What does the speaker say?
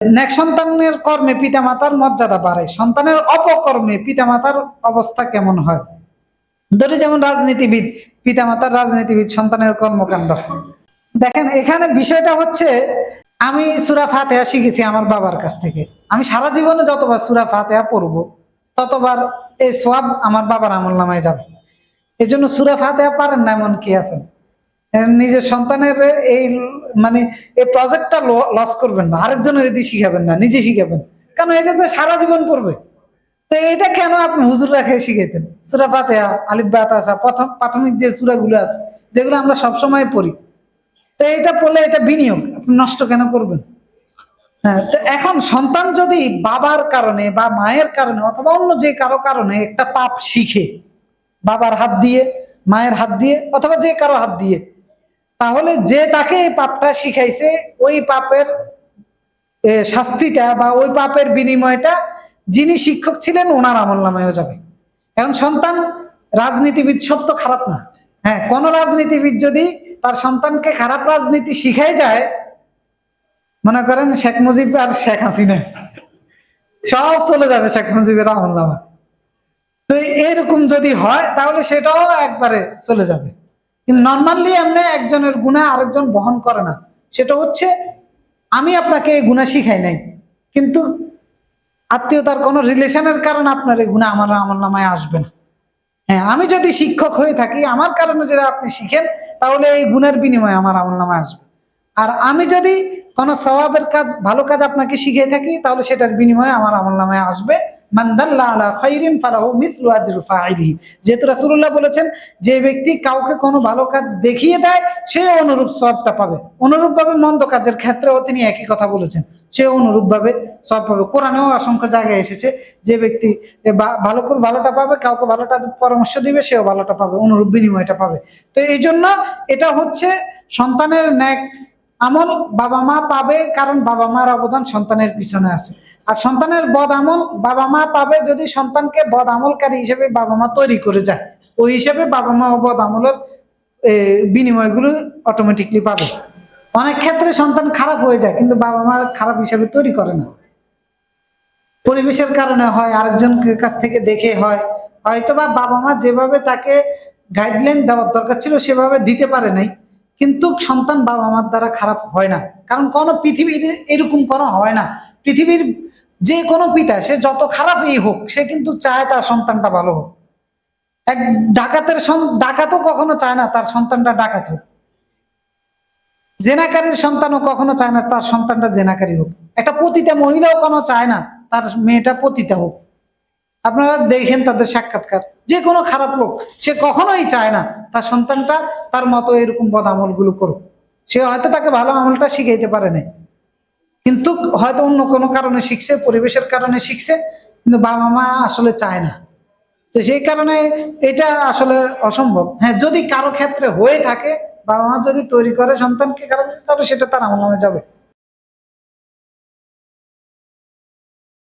নেক সন্তানের কর্মে পিতামাতার মর্যাদা বাড়ে। সন্তানের অপকর্মে পিতামাতার অবস্থা কেমন হয়? ধরে যেমন রাজনীতিবিদ, পিতামাতার রাজনীতিবিদ সন্তানের কর্মকাণ্ড। দেখেন, এখানে বিষয়টা হচ্ছে, আমি সুরা ফাতেহা শিখেছি আমার বাবার কাছ থেকে। আমি সারা জীবনে যতবার সুরা ফাতেহা পড়ব, ততবার এই সোয়াব আমার বাবার আমল নামায় যাবে। এই জন্য সুরা ফাতেহা পারেন না এমন কি আছেন? নিজের সন্তানের এই মানে এই প্রজেক্টটা লস করবেন না। আরেকজনের এদি শিখাবেন না, নিজে শিখাবেন। কারণ এটা তো সারা জীবন পড়বে তো এটা কেন আপনি হুজুর রাখে শিখাইতেন? সুরা ফাতেহা, আলিফ বাতাসা প্রথম, প্রাথমিক যে সুরাগুলো আছে, যেগুলো আমরা সবসময় পড়ি। তো এটা পড়লে এটা বিনিয়োগ, আপনি নষ্ট কেন করবেন? হ্যাঁ তো এখন সন্তান যদি বাবার কারণে বা মায়ের কারণে অথবা অন্য যে কারও কারণে একটা পাপ শিখে, বাবার হাত দিয়ে, মায়ের হাত দিয়ে, অথবা যে কারও হাত দিয়ে তাহলে যে তাকে এই পাপটা শিখাইছে, ওই পাপের শাস্তিটা বা ওই পাপের বিনিময়টা যিনি শিক্ষক ছিলেন, ওনার আমল নামায়ও যাবে। এখন সন্তান রাজনীতিবিদ সব তো খারাপ না। হ্যাঁ কোন রাজনীতিবিদ যদি তার সন্তানকে খারাপ রাজনীতি শিখাই যায়, মনে করেন শেখ মুজিব আর শেখ হাসিনা, সব চলে যাবে শেখ মুজিবের আমল নামা। তো এরকম যদি হয়, তাহলে সেটাও একবারে চলে যাবে। কিন্তু নর্মালি এমনি একজনের গুণা আরেকজন বহন করে না। সেটা হচ্ছে, আমি আপনাকে এই গুণা শিখাই নাই, কিন্তু আত্মীয়তার কোনো রিলেশনের কারণে আপনার এই গুণা আমার আমার নামায় আসবে না। হ্যাঁ আমি যদি শিক্ষক হয়ে থাকি, আমার কারণে যদি আপনি শিখেন, তাহলে এই গুণের বিনিময়ে আমার আমল নামায় আসবে। আর আমি যদি কোনো স্বভাবের কাজ, ভালো কাজ আপনাকে শিখিয়ে থাকি, তাহলে সেটার বিনিময়ে আমার আমল নামায় আসবে। যেহেতু রাসূলুল্লাহ বলেছেন, যে ব্যক্তি কাউকে কোনো ভালো কাজ দেখিয়ে দেয়, সে অনুরূপ সবটা পাবে। অনুরূপভাবে মন্দ কাজের ক্ষেত্রেও তিনি একই কথা বলেছেন। সে অনুরূপভাবে সব পাবে। কোরআনেও অসংখ্য জায়গায় এসেছে যে ব্যক্তি ভালো করে ভালোটা পাবে, কাউকে ভালোটা পরামর্শ দিবে, সেও ভালোটা পাবে, অনুরূপ বিনিময়টা পাবে। তো এই জন্য এটা হচ্ছে সন্তানের ন্যাক আমল বাবা মা পাবে কারণ বাবা মার অবদান সন্তানের পিছনে আছে। আর সন্তানের বদ আমল বাবা মা পাবে যদি সন্তানকে বদ আমলকারী হিসেবে বাবা মা তৈরি করে যায়। ওই হিসেবে বাবা মা ও বদ আমলের বিনিময়গুলো অটোমেটিকলি পাবে। অনেক ক্ষেত্রে সন্তান খারাপ হয়ে যায়, কিন্তু বাবা মা খারাপ হিসেবে তৈরি করে না। পরিবেশের কারণে হয় আরেকজন কাছ থেকে দেখে হয়। হয়তোবা বাবা মা যেভাবে তাকে গাইডলাইন দেওয়ার দরকার ছিল, সেভাবে দিতে পারে নাই। কিন্তু সন্তান বাবা মার দ্বারা খারাপ হয় না। কারণ কোনো পৃথিবীর এরকম কোনো হয় না। পৃথিবীর যে কোনো পিতা, সে যত খারাপই হোক, সে কিন্তু চায় তার সন্তানটা ভালো হোক। এক ডাকাতের ডাকাতও কখনো চায় না, তার সন্তানটা ডাকাত হোক জেনাকারীর সন্তানও কখনো চায় না, তার সন্তানটা জেনাকারী হোক। একটা পতিতা মহিলাও কোনো চায় না, তার মেয়েটা পতিতা হোক। আপনারা দেখেন তাদের সাক্ষাৎকার। যে কোনো খারাপ লোক, সে কখনোই চায় না তার সন্তানটা তার মতো এরকম বদ আমলগুলো করুক। সে হয়তো তাকে ভালো আমলটা শিখাইতে পারে না কিন্তু হয়তো অন্য কোনো কারণে শিখছে, পরিবেশের কারণে শিখছে, কিন্তু বাবা মা আসলে চায় না। তো সেই কারণে এটা আসলে অসম্ভব। হ্যাঁ যদি কারও ক্ষেত্রে হয়ে থাকে, বাবা মা যদি তৈরি করে সন্তানকে কারণে তাহলে সেটা তার আমল নামে যাবে।